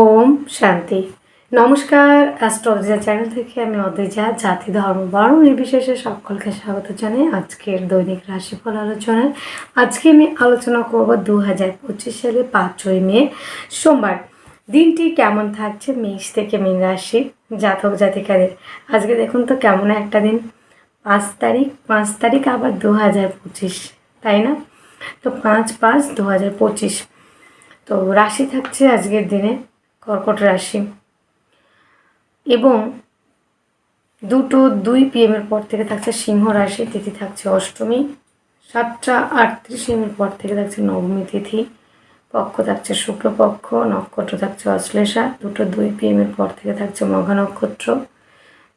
ওম শান্তি। নমস্কার, অ্যাস্ট্রোলজিয়া চ্যানেল থেকে আমি অদ্রিজা, জাতি, ধর্ম, বর্ণ নির্বিশেষে সকলকে স্বাগত জানাই আজকের দৈনিক রাশিফল আলোচনায় আজকে আমি আলোচনা করব দু হাজার পঁচিশ সালে পাঁচই মে, সোমবার। দিনটি কেমন থাকছে মেষ থেকে মীন রাশি জাতক জাতিকাদের? আজকে দেখুন তো কেমন একটা দিন। পাঁচ তারিখ পাঁচ তারিখ আবার দু হাজার পঁচিশ, তাই না? তো পাঁচ পাঁচ দু হাজার পঁচিশ। তো রাশি থাকছে আজকের দিনে। কর্কট রাশি। এবং দুটো দুই পিএমের পর থেকে থাকছে সিংহ রাশি, তিথি থাকছে অষ্টমী, সাতটা আটত্রিশ এমের পর থেকে থাকছে নবমী তিথি। পক্ষ থাকছে শুক্লপক্ষ, নক্ষত্র থাকছে অশ্লেষা, দুটো দুই পিএমের পর থেকে থাকছে মঘা নক্ষত্র।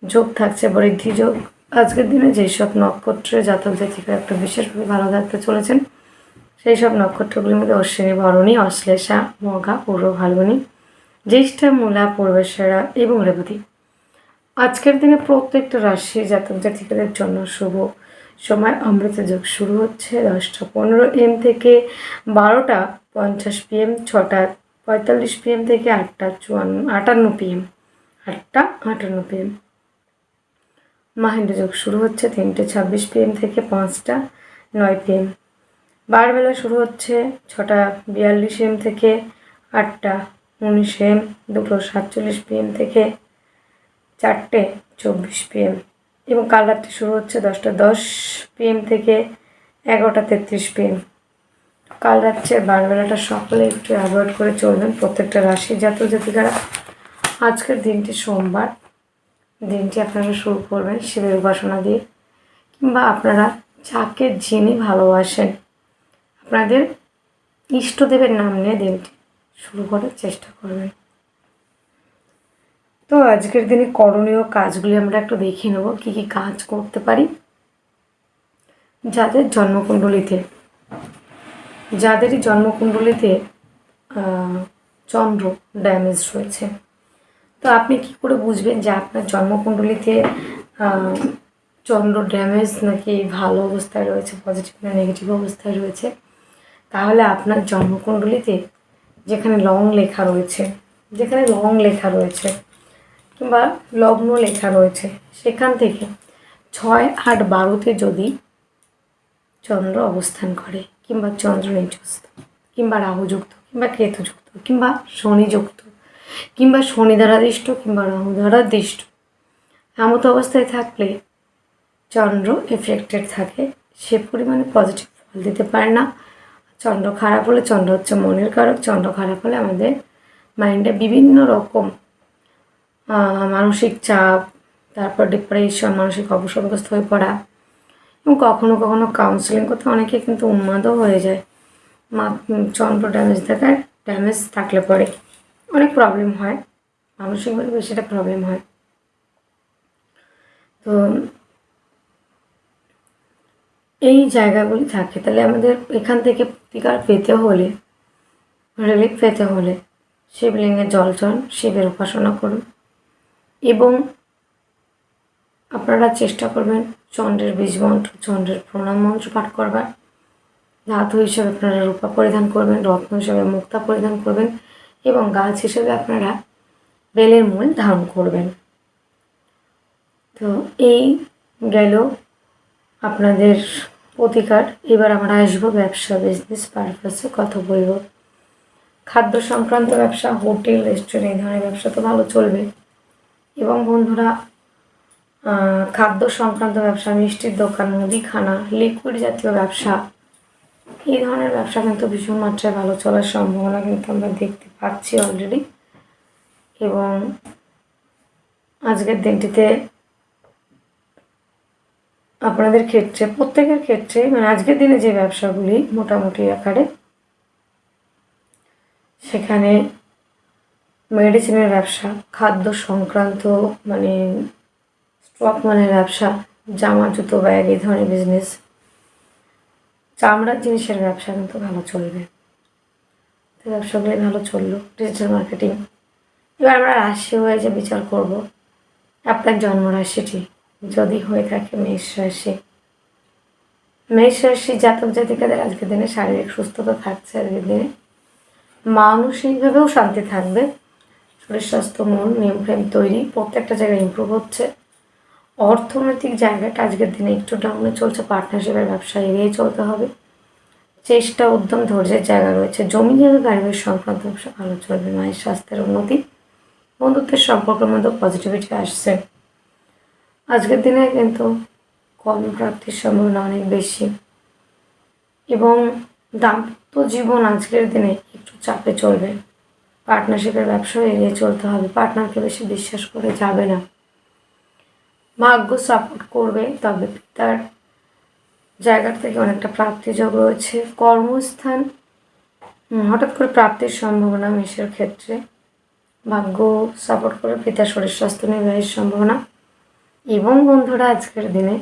যোগ থাকছে বৃদ্ধি যোগ। আজকের দিনে যেসব নক্ষত্রের জাতক জাতিকা একটা বিশেষভাবে ভালো থাকতে চলেছেন সেই সব নক্ষত্রগুলির মধ্যে অশ্বিনী ভরণী অশ্লেষা, মঘা, পূর্ব ফাল্গুনী জ্যেষ্ঠা মূলা পূর্বেশ্বরা এবং রেবতী। আজকের দিনে প্রত্যেকটা রাশি জাতক জাতিকাদের জন্য শুভ। সময় অমৃত যোগ শুরু হচ্ছে দশটা পনেরো এম থেকে বারোটা পঞ্চাশ পিএম, ছটা পঁয়তাল্লিশ পিএম থেকে আটটা চুয়ান্ন, আটান্ন পিএম, আটটা আটান্ন পিএম। মাহেন্দ্র যোগ শুরু হচ্ছে তিনটে ছাব্বিশ পিএম থেকে পাঁচটা নয় পিএম। বারবেলা শুরু হচ্ছে ছটা বিয়াল্লিশ এম থেকে আটটা উনিশ দুটো সাতচল্লিশ পিএম থেকে চারটে চব্বিশ পিএম এবং কাল রাত্রি শুরু হচ্ছে দশটা দশ পিএম থেকে এগারোটা তেত্রিশ পিএম কাল রাত্রের বারবেলাটা সকলে একটু অ্যাভয়েড করে চলবেন প্রত্যেকটা রাশি জাতক জাতিকারা। আজকের দিনটি সোমবার। দিনটি আপনারা শুরু করবেন শিবের উপাসনা দিয়ে। কিংবা আপনারা যাকে যিনি ভালোবাসেন, আপনাদের ইষ্টদেবের নাম নিয়ে দিনটি শুরু করার চেষ্টা করবেন তো আজকের দিনে করণীয় কাজগুলি আমরা একটু দেখে নেব, কী কী কাজ করতে পারি। যাদের জন্মকুণ্ডলিতে, যাদেরই জন্মকুণ্ডলিতে চন্দ্র ড্যামেজ রয়েছে। তো আপনি কি করে বুঝবেন যে আপনার জন্মকুণ্ডলিতে চন্দ্র ড্যামেজ নাকি ভালো অবস্থায় রয়েছে পজিটিভ না নেগেটিভ অবস্থায় রয়েছে? তাহলে আপনার জন্মকুণ্ডলিতে যেখানে লং লেখা রয়েছে, যেখানে লং লেখা রয়েছে কিংবা লগ্ন লেখা রয়েছে, সেখান থেকে ছয় আট বারোতে যদি চন্দ্র অবস্থান করে কিংবা চন্দ্র নিচস্ত কিংবা রাহুযুক্ত, কিংবা কেতুযুক্ত, কিংবা শনিযুক্ত, কিংবা শনি দ্বারা দৃষ্ট কিংবা রাহু দ্বারা দৃষ্ট এমত অবস্থায় থাকলে চন্দ্র এফেক্টেড থাকে, সে পরিমাণে পজিটিভ ফল দিতে পারে না। চন্দ্র খারাপ হলে চন্দ্র হচ্ছে মনের কারক, চন্দ্র খারাপ হলে আমাদের মাইন্ডে বিভিন্ন রকম মানসিক চাপ, তারপর ডিপ্রেশন মানসিক অবসরগ্রস্ত হয়ে পড়া এবং কখনো কখনো কাউন্সেলিং করতে অনেকে কিন্তু উন্মাদও হয়ে যায়। মা চন্দ্র ড্যামেজ দেখায় ড্যামেজ থাকলে পরে অনেক প্রবলেম হয় মানসিকভাবে বেশিটা প্রবলেম হয়। তো এই জায়গাগুলি থাকে। তাহলে আমাদের এখান থেকে প্রতিকার পেতে হলে, রিলিফ পেতে হলে শিবলিঙ্গে জল চল শিবের উপাসনা করুন এবং আপনারা চেষ্টা করবেন চন্দ্রের বীজ মন্ত্র চন্দ্রের প্রণাম মন্ত্র পাঠ করবার। ধাতু হিসেবে আপনারা রূপা পরিধান করবেন, রত্ন হিসেবে মুক্তা পরিধান করবেন এবং গাছ হিসেবে আপনারা বেলের মূল ধারণ করবেন। তো এই গেল আপনাদের প্রতিকার এবার আমরা আসব ব্যবসা বিজনেস পারপাসে কথা বলব। খাদ্য সংক্রান্ত ব্যবসা, হোটেল রেস্টুরেন্ট এই ধরনের ব্যবসা তো ভালো চলবে। এবং বন্ধুরা খাদ্য সংক্রান্ত ব্যবসা, মিষ্টির দোকান, মুদিখানা লিকুইড জাতীয় ব্যবসা, এই ধরনের ব্যবসা কিন্তু ভীষণ মাত্রায় ভালো চলার সম্ভাবনা কিন্তু আমরা দেখতে পাচ্ছি অলরেডি এবং আজকের দিনটিতে আপনাদের ক্ষেত্রে, প্রত্যেকের ক্ষেত্রে মানে আজকের দিনে যে ব্যবসাগুলি মোটামুটি আকারে, সেখানে মেডিসিনের ব্যবসা, খাদ্য সংক্রান্ত মানে স্টক মানের ব্যবসা, জামা, জুতো, ব্যাগ, এই ধরনের বিজনেস চামড়ার জিনিসের ব্যবসা কিন্তু ভালো চলবে। তো ব্যবসাগুলি ভালো চলল ডিজিটাল মার্কেটিং এবার আমরা রাশি হয়ে যে বিচার করব, আপনার জন্মরাশিটি যদি হয়ে থাকে মেষ রাশি মেষ রাশি জাতক জাতিকাদের আজকের দিনে শারীরিক সুস্থতা থাকছে আজকের দিনে। মানসিকভাবেও শান্তি থাকবে। শরীর, স্বাস্থ্য, মন, নিয়ম ফ্রেম তৈরি, প্রত্যেকটা জায়গায় ইমপ্রুভ হচ্ছে। অর্থনৈতিক জায়গাটা আজকের দিনে একটু ডাউনে চলছে পার্টনারশিপের ব্যবসা এড়িয়ে চলতে হবে। চেষ্টা, উদ্যম, ধৈর্যের জায়গা রয়েছে। জমি জায়গা গাড়ি বাড়ি সংক্রান্ত ব্যবসা ভালো চলবে মায়ের স্বাস্থ্যের উন্নতি, বন্ধুত্বের সম্পর্কের মধ্যে পজিটিভিটি আসছে। আজকের দিনে কিন্তু কর্মপ্রাপ্তির সম্ভাবনা অনেক বেশি। এবং দাম্পত্য জীবন আজকের দিনে একটু চাপে চলবে। পার্টনারশিপের ব্যবসা এড়িয়ে চলতে হবে। পার্টনারকে বেশি বিশ্বাস করে যাবে না। ভাগ্য সাপোর্ট করবে, তবে পিতার জায়গা থেকে অনেকটা প্রাপ্তি প্রাপ্তিযোগ রয়েছে। কর্মস্থান হঠাৎ করে প্রাপ্তির সম্ভাবনা, মেষের ক্ষেত্রে ভাগ্য সাপোর্ট করে পিতার শরীর স্বাস্থ্য নির্বাহের সম্ভাবনা। এবং বন্ধুরা, আজকের দিনে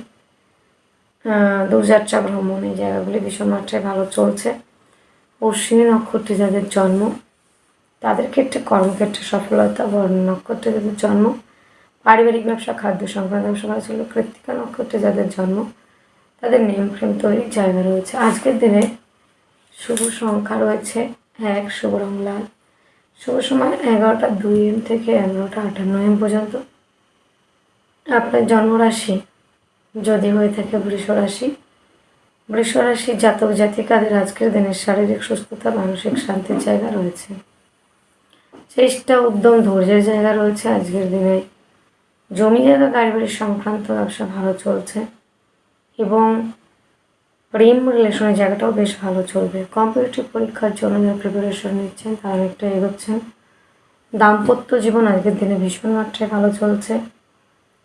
দূরযাত্রা ভ্রমণ এই জায়গাগুলি ভীষণ মাত্রায় ভালো চলছে। অশ্বিনী নক্ষত্রে যাদের জন্ম, তাদের ক্ষেত্রে কর্মক্ষেত্রে সফলতা, বর্ণ নক্ষত্রে যাদের জন্ম, পারিবারিক ব্যবসা, খাদ্য সংক্রান্ত ব্যবসা ছিল কৃত্তিকা নক্ষত্রে যাদের জন্ম, তাদের নেম ফ্রেম তৈরির জায়গা রয়েছে। আজকের দিনে শুভ সংখ্যা রয়েছে এক, শুভ রং লাল। শুভ সময় এগারোটা দুই এম থেকে এগারোটা আটান্ন এম পর্যন্ত। আপনার জন্মরাশি যদি হয়ে থাকে বৃষ রাশি বৃষ রাশি জাতক জাতিকাদের আজকের দিনে শারীরিক সুস্থতা, মানসিক শান্তির জায়গা রয়েছে। চেষ্টা উদ্যম, ধৈর্যের জায়গা রয়েছে আজকের দিনে। জমি জায়গা গাড়ি বাড়ি সংক্রান্ত ব্যবসা ভালো চলছে এবং প্রেম রিলেশনের জায়গাটাও বেশ ভালো চলবে। কম্পিটিটিভ পরীক্ষার জন্য যারা প্রিপারেশন নিচ্ছেন, তারা অনেকটা এগোচ্ছেন। দাম্পত্য জীবন আজকের দিনে ভীষণ মাত্রায় ভালো চলছে।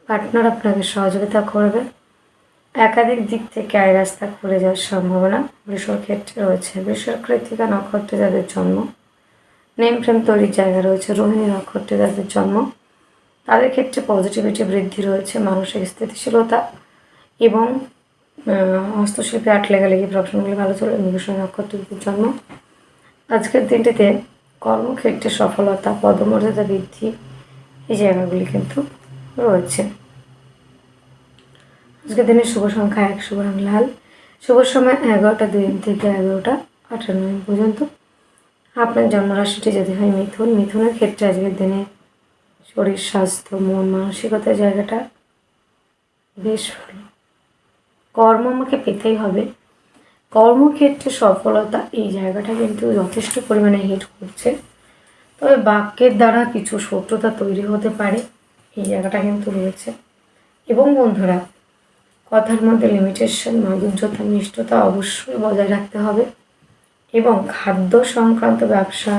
পার্টনার আপনাকে সহযোগিতা করবে। একাধিক দিক থেকে আয় রাস্তা খুলে যাওয়ার সম্ভাবনা বৃষর ক্ষেত্রে রয়েছে। বৃষর কৃতিকা নক্ষত্রে যাদের জন্ম, নেম ফ্রেম তৈরির জায়গা রয়েছে, রোহিণী নক্ষত্রে যাদের জন্ম, তাদের ক্ষেত্রে পজিটিভিটি বৃদ্ধি রয়েছে, মানসিক স্থিতিশীলতা এবং হস্তশিল্পে আট লেগালেগি প্রফেশনগুলি ভালো চলে মৃগশী নক্ষত্রের জন্ম। আজকের দিনটিতে কর্মক্ষেত্রে সফলতা, পদমর্যাদা বৃদ্ধি এই জায়গাগুলি কিন্তু রয়েছে। আজকের দিনে শুভ সংখ্যা এক, শুভ লাল। শুভ সময় এগারোটা দুই থেকে এগারোটা আটান্ন এম পর্যন্ত। আপনার জন্মরাশিটি যদি হয় মিথুন। মিথুনের ক্ষেত্রে আজকের দিনে শরীর, স্বাস্থ্য, মন, মানসিকতার জায়গাটা বেশ ভালো। কর্ম আমাকে পেতেই হবে। কর্মক্ষেত্রে সফলতা এই জায়গাটা কিন্তু যথেষ্ট পরিমাণে হিট করছে। তবে বাক্যের দ্বারা কিছু শত্রুতা তৈরি হতে পারে। এই জায়গাটা কিন্তু রয়েছে। এবং বন্ধুরা, কথার মধ্যে লিমিটেশন মাধুর্যতা, মিষ্টতা অবশ্যই বজায় রাখতে হবে। এবং খাদ্য সংক্রান্ত ব্যবসা,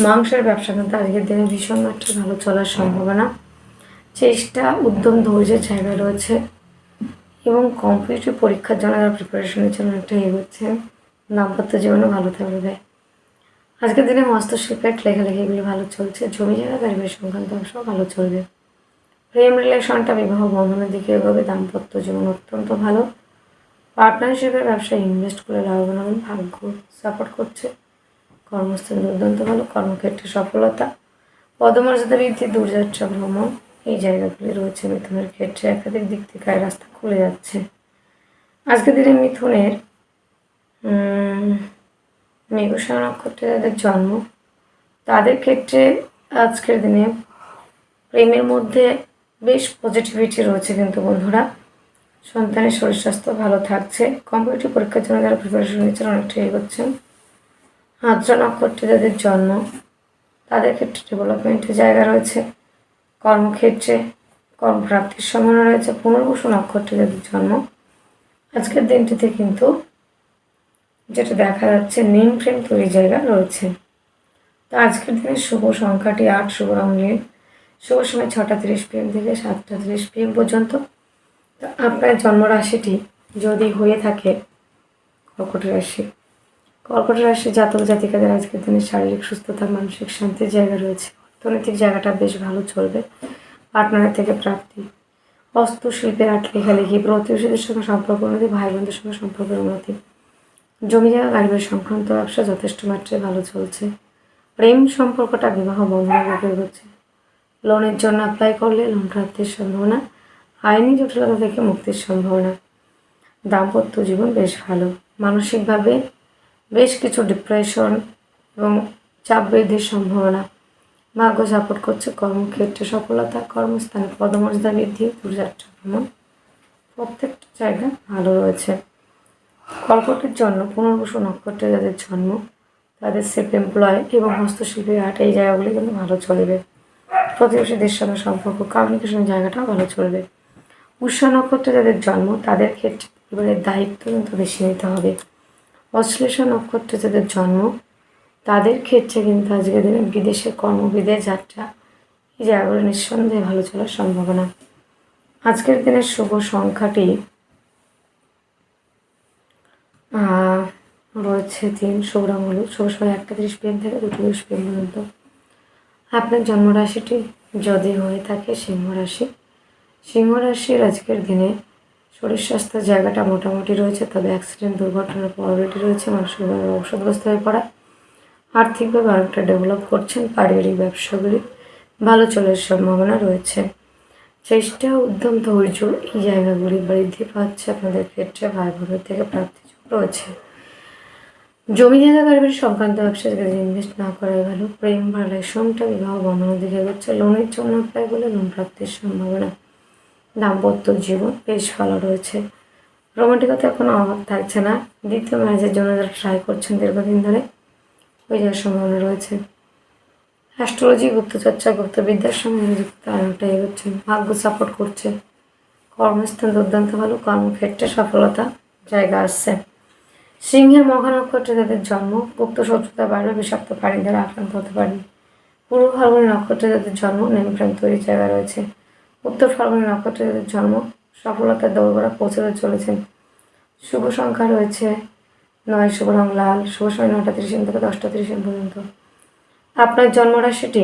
মাংসের ব্যবসা কিন্তু আজকের দিনে ভীষণ একটা ভালো চলার সম্ভাবনা। চেষ্টা, উদ্যম, ধৈর্যের জায়গা রয়েছে। এবং কম্পিটিটিভ পরীক্ষার জন্য যারা প্রিপারেশনের জন্য একটা এগোচ্ছেন দাম্পত্য জীবনে ভালো থাকবে। আজকের দিনে হস্তশিল্পের লেখালেখি এগুলি ভালো চলছে। জমি জায়গা বাড়ি সংক্রান্ত ব্যবসাও ভালো চলবে। প্রেম রিলেশনটা বিবাহ বন্ধনের দিকে এগোবে, দাম্পত্য জীবন অত্যন্ত ভালো। পার্টনারশিপের ব্যবসায় ইনভেস্ট করে লাভবান হবেন, ভাগ্য সাপোর্ট করছে। কর্মস্থান দুর্দান্ত ভালো, কর্মক্ষেত্রে সফলতা। পদমর্যাদা বৃদ্ধি, দূরযাত্রা ভ্রমণ, এই জায়গাগুলি রয়েছে। মিথুনের ক্ষেত্রে একাধিক দিক থেকে আয় রাস্তা খুলে যাচ্ছে। আজকের দিনে মিথুনের মেঘসা নক্ষত্রে যাদের জন্ম। তাদের ক্ষেত্রে আজকের দিনে প্রেমের মধ্যে বেশ পজিটিভিটি রয়েছে কিন্তু বন্ধুরা। সন্তানের শরীর স্বাস্থ্য ভালো থাকছে। কম্পিটিটিভ পরীক্ষার জন্য যারা প্রিপারেশন নিচ্ছেন অনেকটা এগোচ্ছেন। আদ্রা নক্ষত্রে যাদের জন্ম তাদের ক্ষেত্রে ডেভেলপমেন্টের জায়গা রয়েছে। কর্মক্ষেত্রে কর্মপ্রাপ্তির সম্ভাবনা রয়েছে। পুনর্বসু নক্ষত্রে যাদের জন্ম আজকের দিনটিতে কিন্তু যেটা দেখা যাচ্ছে নিম ফ্রেম তৈরির জায়গা রয়েছে। তো আজকের দিনে শুভ সংখ্যাটি আট, শুভ রং নীল। শুভ সময় ছটা তিরিশ পিএম থেকে সাতটা তিরিশ পিএম পর্যন্ত। তো আপনার জন্মরাশিটি যদি হয়ে থাকে কর্কট রাশি কর্কট রাশি জাতক জাতিকাদের আজকের দিনে শারীরিক সুস্থতা, মানসিক শান্তির জায়গা রয়েছে। অর্থনৈতিক জায়গাটা বেশ ভালো চলবে। পার্টনারের থেকে প্রাপ্তি হস্তশিল্পে আট লেখালেখি প্রতিবেশীদের সঙ্গে সম্পর্ক উন্নতি ভাই বোনদের সঙ্গে সম্পর্কের উন্নতি? জমি জায়গা গাড়ি সংক্রান্ত ব্যবসা যথেষ্ট মাত্রায় ভালো চলছে। প্রেম সম্পর্কটা বিবাহ বন্ধনের দিকে এগোচ্ছে লোনের জন্য অ্যাপ্লাই করলে লোন প্রাপ্তির সম্ভাবনা আইনি জটিলতা থেকে মুক্তির সম্ভাবনা। দাম্পত্য জীবন বেশ ভালো। মানসিকভাবে বেশ কিছু ডিপ্রেশন এবং চাপ বৃদ্ধির সম্ভাবনা। ভাগ্য সাপোর্ট করছে কর্মক্ষেত্রে সফলতা, কর্মস্থানে পদমর্যাদা বৃদ্ধি দূরযাত্রা ভ্রমণ। প্রত্যেকটা জায়গা ভালো রয়েছে। কর্কটের জন্য পুনর্বসু নক্ষত্রে যাদের জন্ম, তাদের সেলফ এমপ্লয় এবং হস্তশিল্পী আর্ট এই জায়গাগুলি কিন্তু ভালো চলবে। প্রতিবেশীদের সঙ্গে সম্পর্ক কমিউনিকেশন জায়গাটাও ভালো চলবে। উষা নক্ষত্রে যাদের জন্ম, তাদের ক্ষেত্রে এবারে দায়িত্ব কিন্তু বেশি নিতে হবে। অশ্লেষা নক্ষত্রে যাদের জন্ম, তাদের ক্ষেত্রে কিন্তু আজকের দিনে বিদেশে কর্ম বিদেশ যাত্রা, এই জায়গাগুলো নিঃসন্দেহে ভালো চলার সম্ভাবনা। আজকের দিনের শুভ সংখ্যাটি রয়েছে তিন শুভ রং হলুদ, শুভ সময় একটা তিরিশ পিএম থেকে দুটো তিরিশ পিএম পর্যন্ত। আপনার জন্মরাশিটি যদি হয়ে থাকে সিংহ রাশি সিংহ রাশির আজকের দিনে শরীর স্বাস্থ্য জায়গাটা মোটামুটি রয়েছে, তবে অ্যাক্সিডেন্ট দুর্ঘটনার প্রবাবিলিটি রয়েছে, মানসিকভাবে ঔষধগ্রস্ত হয়ে পড়া। আর্থিকভাবে অনেকটা ডেভেলপ করছেন, পারিবারিক ব্যবসাগুলি ভালো চলার সম্ভাবনা রয়েছে। চেষ্টা, উদ্যম, ধৈর্য এই জায়গাগুলি বৃদ্ধি পাচ্ছে, আপনাদের ক্ষেত্রে ভাই বোনের থেকে প্রাপ্তিযোগ রয়েছে। জমি জায়গা কারবারি সংক্রান্ত ব্যবসায় যদি ইনভেস্ট না করাই ভালো। প্রেম বা রেশমটা বিবাহ, বন্ধনের দিকে এগোচ্ছে। লোনের জন্য অ্যাপ্লাই করলে লোন প্রাপ্তির সম্ভাবনা। দাম্পত্য জীবন বেশ ভালো রয়েছে। রোমান্টিকতার কোনো অভাব থাকছে না। দ্বিতীয় ম্যারেজের জন্য যারা ট্রাই করছেন দীর্ঘদিন ধরে, হয়ে যাওয়ার সম্ভাবনা রয়েছে। অ্যাস্ট্রোলজি গুপ্তচর্চা, গুপ্তবিদ্যার সঙ্গে নিযুক্ত অনেকটা এগোচ্ছেন। ভাগ্য সাপোর্ট করছে। কর্মস্থান দুর্দান্ত ভালো। কর্মক্ষেত্রে সফলতা। জায়গা আসছে। সিংহের মহা নক্ষত্রে যাদের জন্ম। গুপ্ত শত্রুতা বাড়বে, বিষাক্ত প্রাণী দ্বারা আক্রান্ত হতে পারেন পূর্ব ফাল্গুনি নক্ষত্রে যাদের জন্ম নেমপ্রেম তৈরির জায়গা রয়েছে। উত্তর ফাল্গুনি নক্ষত্রে যাদের জন্ম, সফলতার দৌড়গড়া পৌঁছতে চলেছেন। শুভ সংখ্যা রয়েছে নয়, শুভ রং লাল। শুভ সময় নটা তিরিশ এম থেকে দশটা তিরিশ এম পর্যন্ত। আপনার জন্মরাশিটি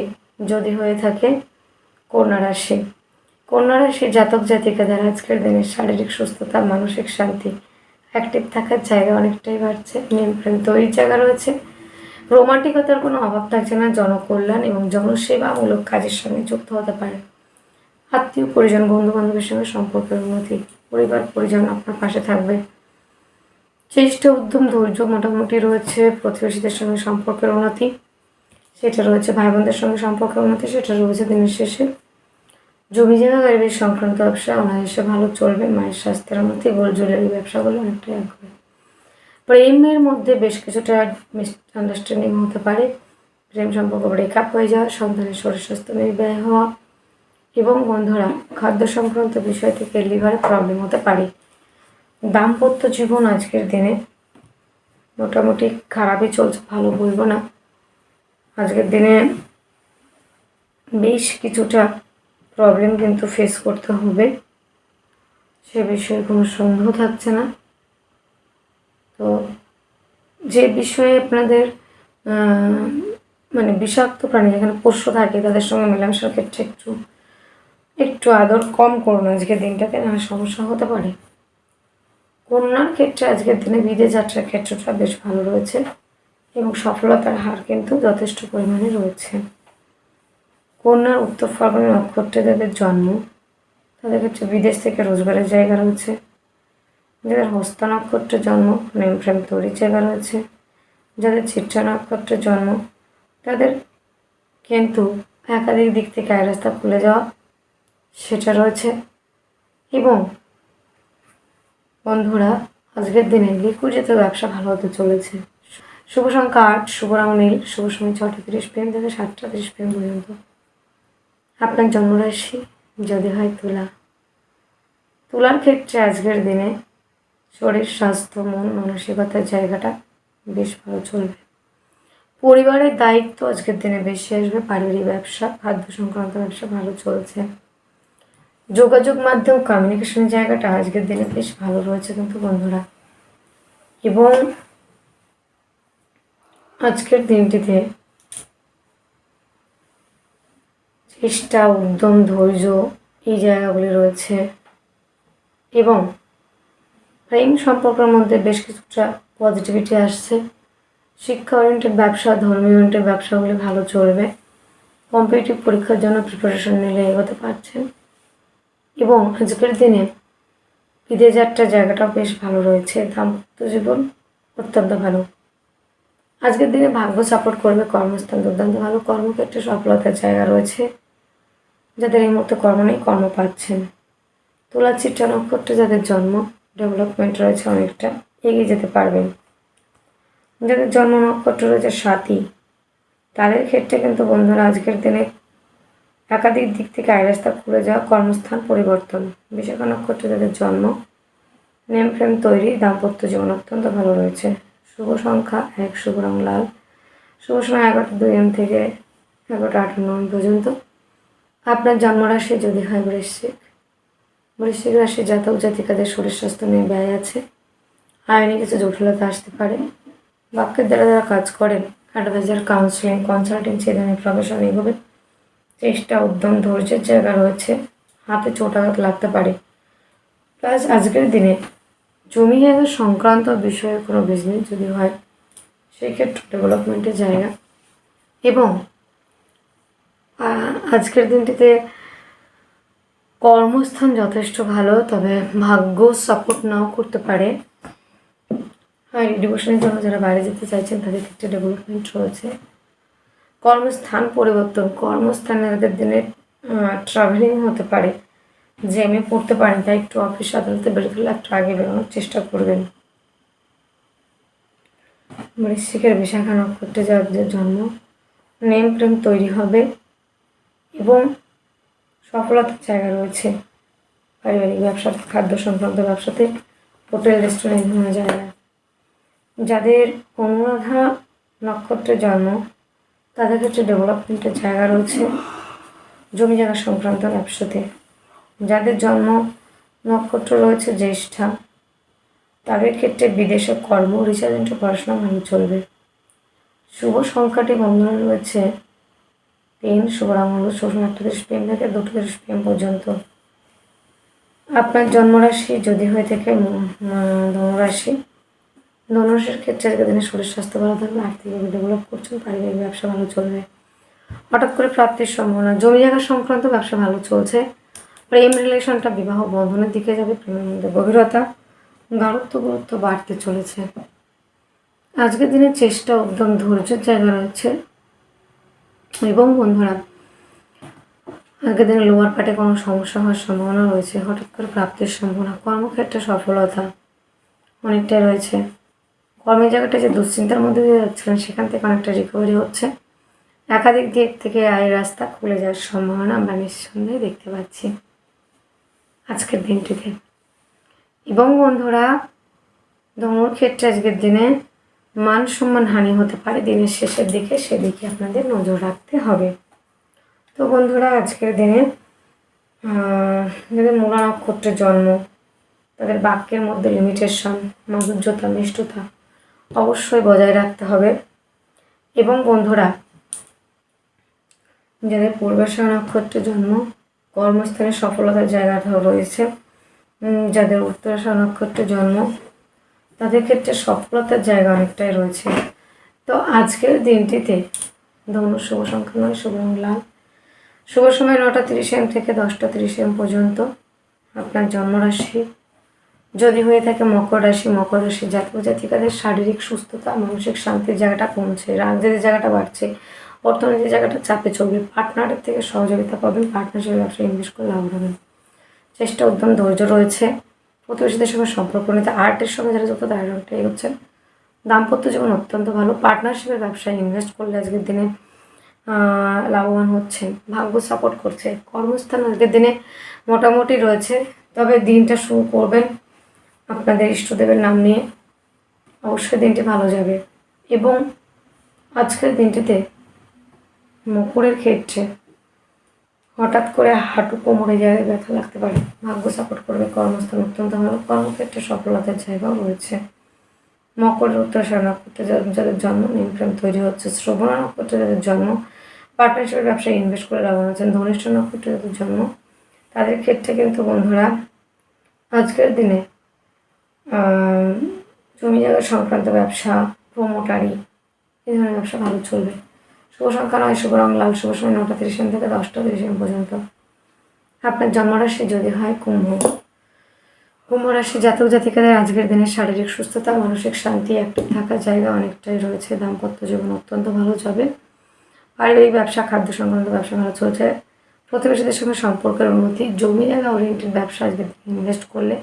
যদি হয়ে থাকে কন্যা রাশি। কন্যা রাশির জাতক জাতিকাদের আজকের দিনে শারীরিক সুস্থতা, মানসিক শান্তি অ্যাক্টিভ থাকার জায়গা অনেকটাই বাড়ছে। নিয়ম প্রেম তৈরির জায়গা রয়েছে। রোমান্টিকতার কোনো অভাব থাকছে না। জনকল্যাণ এবং জনসেবামূলক কাজের সঙ্গে যুক্ত হতে পারে। আত্মীয়, পরিজন বন্ধু বান্ধবের সঙ্গে সম্পর্কের উন্নতি। পরিবার, পরিজন আপনার পাশে থাকবে। চেষ্টা উদ্যম ধৈর্য মোটামুটি রয়েছে প্রতিবেশীদের সঙ্গে সম্পর্কের উন্নতি। সেটা রয়েছে ভাই বোনদের সঙ্গে সম্পর্কের উন্নতি, সেটা রয়েছে দিনের শেষে। জমি জায়গা গাড়ির সংক্রান্ত ব্যবসা, অনায়াসে ভালো চলবে, মায়ের স্বাস্থ্যের উন্নতি, গোল জুয়েলারি ব্যবসাগুলো অনেকটাই আগ্রহী। প্রেমের মধ্যে বেশ কিছুটা আন্ডারস্ট্যান্ডিং হতে পারে। প্রেম সম্পর্ক ব্রেকআপ হয়ে যাওয়া, সন্তানের শরীর স্বাস্থ্য নির্ব্যয় হওয়া এবং বন্ধুরা, খাদ্য সংক্রান্ত বিষয় থেকে লিভারে প্রবলেম হতে পারে। দাম্পত্য জীবন আজকের দিনে মোটামুটি খারাপই চলছে, ভালো বলব না। আজকের দিনে বেশ কিছুটা প্রবলেম কিন্তু ফেস করতে হবে। সে বিষয়ে কোনো সন্দেহ থাকছে না। তো যে বিষয়ে আপনাদের মানে বিষাক্ত প্রাণী যেখানে পোষ্য থাকে, তাদের সঙ্গে মেলামেশার ক্ষেত্রে একটু একটু আদর কম করুন আজকের দিনটাতে না সমস্যা হতে পারে। কন্যার ক্ষেত্রে আজকের দিনে বিদেশ যাত্রার ক্ষেত্রটা বেশ ভালো রয়েছে এবং সফলতার হার কিন্তু যথেষ্ট পরিমাণে রয়েছে। কন্যার উত্তর ফাল্গুনি নক্ষত্রে যাদের জন্ম তাদের ক্ষেত্রে বিদেশ থেকে রোজগারের জায়গা রয়েছে, যাদের হস্ত নক্ষত্রে জন্ম নেম প্রেম তৈরির জায়গা রয়েছে, যাদের চিত্রা নক্ষত্রে জন্ম, তাদের কিন্তু একাধিক দিক থেকে আয় রাস্তা খুলে যাওয়া, সেটা রয়েছে। এবং বন্ধুরা, আজকের দিনে লিকুইডিতে ব্যবসা ভালো হতে চলেছে। শুভ সংখ্যা আট, শুভ রং নীল, শুভ সময় ছটা তিরিশ পিএম থেকে সাতটা তিরিশ পিএম পর্যন্ত। আপনার জন্মরাশি, যদি হয় তুলা। তুলার ক্ষেত্রে আজকের দিনে শরীর, স্বাস্থ্য, মন, মানসিকতার জায়গাটা বেশ ভালো চলবে। পরিবারের দায়িত্ব আজকের দিনে বেশি আসবে, পারিবারিক ব্যবসা, খাদ্য সংক্রান্ত ব্যবসা ভালো চলছে। যোগাযোগ মাধ্যম কমিউনিকেশনের জায়গাটা আজকের দিনে বেশ ভালো রয়েছে কিন্তু বন্ধুরা। এবং আজকের দিনটিতে চেষ্টা উদ্যম, ধৈর্য এই জায়গাগুলি রয়েছে। এবং প্রেম সম্পর্কের মধ্যে বেশ কিছুটা পজিটিভিটি আসছে। শিক্ষা ওরিয়েন্টেড ব্যবসা ধর্মীয় ওরিয়েন্টেড ব্যবসাগুলি ভালো চলবে। কম্পিটিটিভ পরীক্ষার জন্য প্রিপারেশন নিলে এগোতে পারছেন। এবং আজকের দিনে বিদেশ যাত্রার জায়গাটাও বেশ ভালো রয়েছে। দাম্পত্য জীবন অত্যন্ত ভালো। আজকের দিনে ভাগ্য সাপোর্ট করবে কর্মস্থান, দুর্দান্ত ভালো কর্মক্ষেত্রে সফলতার জায়গা রয়েছে। যাদের এই মুহূর্তে কর্ম নেই, কর্ম পাচ্ছেন। তুলা চিত্রা নক্ষত্রে যাদের জন্ম ডেভেলপমেন্ট রয়েছে অনেকটা, এগিয়ে যেতে পারবেন। যাদের জন্ম নক্ষত্র রয়েছে সাথী তাদের ক্ষেত্রে কিন্তু বন্ধুরা আজকের দিনে একাধিক দিক থেকে আয় রাস্তা খুলে যাওয়া কর্মস্থান পরিবর্তন। বিশাখা নক্ষত্রে যাদের জন্ম নেম ফ্রেম তৈরি, দাম্পত্য জীবন অত্যন্ত ভালো রয়েছে। শুভ সংখ্যা এক, শুভ রং লাল। শুভ সময় এগারোটা দুই এম থেকে এগারোটা আটান্ন পর্যন্ত। আপনার জন্মরাশি যদি হয় বৃশ্চিক। বৃশ্চিক রাশি জাতক জাতিকাদের শরীর স্বাস্থ্য নিয়ে ব্যয় আছে। আইনি কিছু জটিলতা আসতে পারে। বাক্যের দ্বারা যারা কাজ করেন অ্যাডভাইজার কাউন্সিলিং কনসালটেন্সি ধরনের প্রফেশন এগোবে। চেষ্টা, উদ্যম, ধৈর্যের জায়গা রয়েছে। হাতে চোটাঘাত লাগতে পারে। প্লাস আজকের দিনে জমি জায়গা সংক্রান্ত বিষয়ে কোনো বিজনেস যদি হয়, সেই ক্ষেত্রে ডেভেলপমেন্টের জায়গা। এবং আজকের দিনটিতে কর্মস্থান যথেষ্ট ভালো, তবে ভাগ্য সাপোর্ট নাও করতে পারে। আর এডুকেশনের জন্য যারা বাইরে যেতে চাইছেন, তাদের ক্ষেত্রে ডেভেলপমেন্ট রয়েছে। কর্মস্থান পরিবর্তন কর্মস্থানে আগের দিনে ট্রাভেলিং হতে পারে। যে আমি পড়তে পারি তাই একটু অফিস আদালতে বেরোতে হলে একটু আগে বেরোনোর চেষ্টা করবেন। বৃশ্চিকের বিশাখা নক্ষত্রে যাদের জন্ম নেম প্রেম তৈরি হবে। এবং সফলতার জায়গা রয়েছে। পারিবারিক ব্যবসা, খাদ্য সংক্রান্ত ব্যবসাতে, হোটেল, রেস্টুরেন্ট ধরনের জায়গা যাদের অনুরাধা নক্ষত্রে জন্ম, তাদের ক্ষেত্রে ডেভেলপমেন্টের জায়গা রয়েছে জমি জায়গা সংক্রান্ত ব্যবসাতে। যাদের জন্ম নক্ষত্র রয়েছে জ্যেষ্ঠা, তাদের ক্ষেত্রে বিদেশে কর্ম রিসার্চ পড়াশোনা ভালো চলবে। শুভ সংখ্যাটি বন্ধন রয়েছে তিন শুভরামঙ্গল ষোলো একটা দেশ প্রেম থেকে দুটো দেশ প্রেম পর্যন্ত। আপনার জন্মরাশি যদি হয়ে থাকে ধনুরাশি, ধনুরাশির ক্ষেত্রে আজকের দিনে শরীর, স্বাস্থ্য ভালো থাকবে আর্থিকভাবে ডেভেলপ করছেন, পারিবারিক ব্যবসা ভালো চলবে। হঠাৎ করে প্রাপ্তির সম্ভাবনা, জমি জায়গা সংক্রান্ত ব্যবসা ভালো চলছে প্রেম রিলেশনটা বিবাহ বন্ধনের দিকে যাবে, প্রেমের মধ্যে গভীরতা, গাঢ়ত্ব, গুরুত্ব বাড়তে চলেছে। আজকের দিনে চেষ্টা উদ্যম ধৈর্যের জায়গা রয়েছে। এবং বন্ধুরা আগের দিনে লোয়ার পার্টে কোনো সমস্যা হওয়ার সম্ভাবনা রয়েছে। হঠাৎ করে প্রাপ্তির সম্ভাবনা। কর্মক্ষেত্রে সফলতা অনেকটাই রয়েছে। কর্মের জায়গাটা যে দুশ্চিন্তার মধ্যে দিয়ে যাচ্ছিলেন সেখান থেকে অনেকটা রিকভারি হচ্ছে। একাধিক দিক থেকে আয়ের রাস্তা খুলে যাওয়ার সম্ভাবনা আমরা নিঃসন্দেহে দেখতে পাচ্ছি আজকের দিনটিতে। এবং বন্ধুরা ধনুর ক্ষেত্রে আজকের দিনে মান সম্মান হানি হতে পারে দিনের শেষের দিকে, সেদিকে আপনাদের নজর রাখতে হবে। তো বন্ধুরা, আজকের দিনে যাদের মূলা নক্ষত্রের জন্ম, তাদের বাক্যের মধ্যে লিমিটেশন মাধুর্যতা মিষ্টতা অবশ্যই বজায় রাখতে হবে। এবং বন্ধুরা, যাদের পূর্বাশা নক্ষত্রে জন্ম কর্মস্থানে সফলতার জায়গাটা রয়েছে যাদের উত্তরাশা নক্ষত্রের জন্ম তাদের ক্ষেত্রে সফলতার জায়গা অনেকটাই রয়েছে। তো আজকের দিনটিতে ধনু শুভ সংখ্যা নয় শুভ লাল। শুভ সময় নটা তিরিশ এম থেকে দশটা তিরিশ এম পর্যন্ত আপনার জন্মরাশি। যদি হয়ে থাকে মকর রাশি মকর রাশি জাতক জাতিকাদের শারীরিক সুস্থতা, মানসিক শান্তির জায়গাটা কমছে, রাজনীতির জায়গাটা বাড়ছে, অর্থনীতির জায়গাটা চাপে চলবে, পার্টনারের থেকে সহযোগিতা পাবেন পার্টনারশিপের ব্যবসায় ইনভেস্ট করে লাভ হবেন চেষ্টা, উদ্যম, ধৈর্য রয়েছে। প্রতিবেশীদের সঙ্গে সম্পর্ক নিতে আর্টের সঙ্গে যারা যুক্ত, তারা অনেকটাই এগোচ্ছেন। দাম্পত্য জীবন অত্যন্ত ভালো। পার্টনারশিপের ব্যবসায় ইনভেস্ট করলে আজকের দিনে লাভবান হচ্ছেন ভাগ্য সাপোর্ট করছে। কর্মস্থান আজকের দিনে মোটামুটি রয়েছে। তবে দিনটা শুরু করবেন আপনাদের ইষ্টদেবের নাম নিয়ে। অবশ্যই দিনটি ভালো যাবে। এবং আজকের দিনটিতে মকরের ক্ষেত্রে হঠাৎ করে হাঁটু কোমরে জায়গায় ব্যথা লাগতে পারে। ভাগ্য সাপোর্ট করবে, কর্মস্থান অত্যন্ত ভালো। কর্মক্ষেত্রে সফলতার জায়গাও রয়েছে। মকর উত্তরাশার নক্ষত্রে যাদের জন্ম নিমপ্রেম তৈরি হচ্ছে। শ্রবণ নক্ষত্রে যাদের জন্ম পার্টনারশিপের ব্যবসায় ইনভেস্ট করে লাভ হচ্ছেন ধনিষ্ঠ নক্ষত্রে যাদের জন্ম, তাদের ক্ষেত্রে কিন্তু বন্ধুরা, আজকের দিনে জমি জায়গা সংক্রান্ত ব্যবসা প্রমোটারি এই ধরনের ব্যবসা ভালো চলবে। শুভ সংখ্যা নয় শুভ রং লাল, শুভ সময় নটা তিরিশ এম থেকে দশটা তিরিশ এম পর্যন্ত। আপনার জন্মরাশি যদি হয় কুম্ভ। কুম্ভ রাশি জাতক জাতিকাদের আজকের দিনে শারীরিক সুস্থতা, মানসিক শান্তি অ্যাক্টিভ থাকার জায়গা অনেকটাই রয়েছে। দাম্পত্য জীবন অত্যন্ত ভালো যাবে পারিবারিক ব্যবসা, খাদ্য সংক্রান্ত ব্যবসা ভালো চলছে। প্রতিবেশীদের সঙ্গে সম্পর্কের উন্নতি, জমি জায়গা ওরিয়েন্টেড ব্যবসা আজকের ইনভেস্ট করলে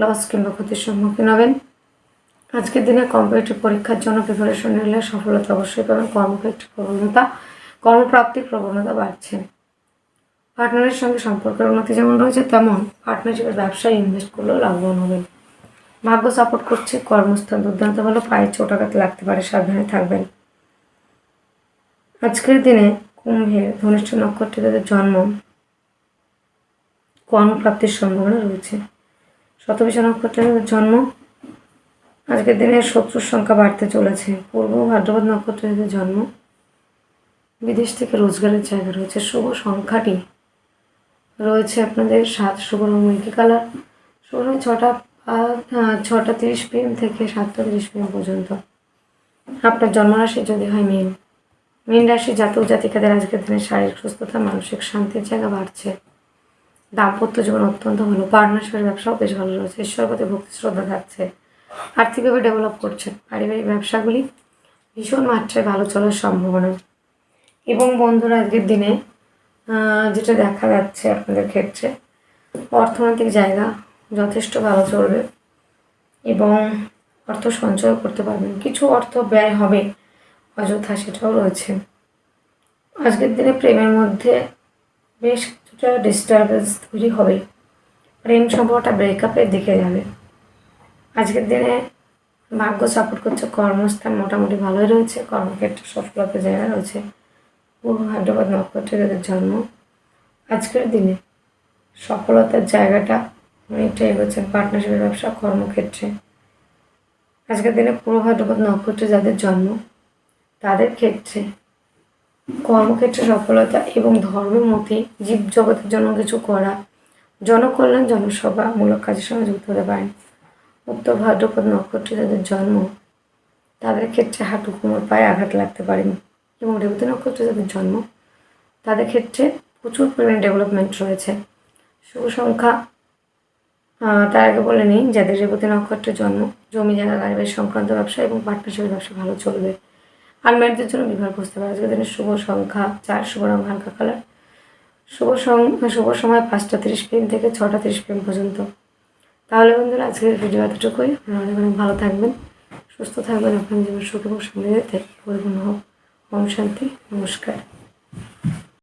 লস কিংবা ক্ষতির সম্মুখীন হবেন। আজকের দিনে কম্পিটিটিভ পরীক্ষার জন্য প্রিপারেশন নিলে সফলতা অবশ্যই পাবেন। কর্মক্ষেত্রে প্রবণতা, কর্মপ্রাপ্তির প্রবণতা বাড়ছে। পার্টনারের সঙ্গে সম্পর্কের উন্নতি যেমন রয়েছে, তেমন পার্টনারশিপের ব্যবসায় ইনভেস্ট করলেও লাভবান হবেন। ভাগ্য সাপোর্ট করছে কর্মস্থান দুর্দান্ত ভালো পায়ে চোটাঘাত লাগতে পারে, সাবধানে থাকবেন। আজকের দিনে কুম্ভের ধনিষ্ঠ নক্ষত্রদের জন্ম কর্মপ্রাপ্তির সম্ভাবনা রয়েছে। শতবিশা নক্ষত্রের জন্ম আজকের দিনে শত্রুর সংখ্যা বাড়তে চলেছে। পূর্ব ভাদ্রপদ নক্ষত্রের জন্ম। বিদেশ থেকে রোজগারের জায়গা রয়েছে। শুভ সংখ্যাটি রয়েছে আপনাদের সাত শুভ রং মিল্কি কালার। শুভ রং ছটা ছটা তিরিশ পিএম থেকে সাতটা তিরিশ পিএম পর্যন্ত। আপনার জন্মরাশি যদি হয় মীন। মীন রাশি জাতক জাতিকাদের আজকের দিনে শারীরিক সুস্থতা, মানসিক শান্তির জায়গা বাড়ছে। দাম্পত্য জীবন অত্যন্ত ভালো। পার্টনারশিপের ব্যবসাও বেশ ভালো রয়েছে। ঈশ্বর প্রতি ভক্তি, শ্রদ্ধা থাকছে। আর্থিকভাবে ডেভেলপ করছেন। পারিবারিক ব্যবসাগুলি ভীষণ মাত্রায় ভালো চলার সম্ভাবনা। এবং বন্ধুরা, আজকের দিনে যেটা দেখা যাচ্ছে আপনাদের ক্ষেত্রে, অর্থনৈতিক জায়গা যথেষ্ট ভালো চলবে এবং অর্থ সঞ্চয় করতে পারবেন। কিছু অর্থ ব্যয় হবে অযথা সেটাও রয়েছে। আজকের দিনে প্রেমের মধ্যে বেশ কিছুটা ডিস্টারবেন্স তৈরি হবে। প্রেম সম্পর্কটা ব্রেকআপের দিকে যাবে। আজকের দিনে ভাগ্য সাপোর্ট করছে, কর্মস্থান মোটামুটি ভালোই রয়েছে, কর্মক্ষেত্রে সফলতার জায়গা রয়েছে। পূর্ব হায়দ্রাবাদ নক্ষত্রে যাদের জন্ম। আজকের দিনে সফলতার জায়গাটা অনেকটা এগোচ্ছেন পার্টনারশিপের ব্যবসা, কর্মক্ষেত্রে। আজকের দিনে পূর্ব ভাদ্রপদ নক্ষত্রে যাদের জন্ম, তাদের ক্ষেত্রে কর্মক্ষেত্রে সফলতা এবং ধর্মমতি জীব জগতের জন্য কিছু করা, জনকল্যাণ জনসভামূলক কাজের সঙ্গে যুক্ত হতে পারেন। উত্তর ভাদ্রপদ নক্ষত্রে যাদের জন্ম। তাদের ক্ষেত্রে হাঁটু কোমর পায়ে আঘাত লাগতে পারেনি। এবং রেবতী নক্ষত্রে যাদের জন্ম। তাদের ক্ষেত্রে প্রচুর পরিমাণে ডেভেলপমেন্ট রয়েছে। শুভ সংখ্যা তার আগে বলে নিই, যাদের রেবতী নক্ষত্রের জন্ম, জমি জায়গা গাড়ি বাড়ি সংক্রান্ত ব্যবসা এবং পার্টনারশিপের ব্যবসা ভালো চলবে। আনম্যারিডদের জন্য বিবাহ বুঝতে পারে আজকের দিনের শুভ সংখ্যা চার, শুভ রং হালকা কালার শুভ সং, শুভ সময় পাঁচটা তিরিশ পিএম থেকে ছটা তিরিশ পিএম পর্যন্ত। তাহলে বন্ধুরা, আজকের ভিডিও এতটুকুই। অনেক অনেক ভালো থাকবেন, সুস্থ থাকবেন আপনার জীবন সুখ এবং সমৃদ্ধিতে পরিপূর্ণ হোক। ওম শান্তি, নমস্কার।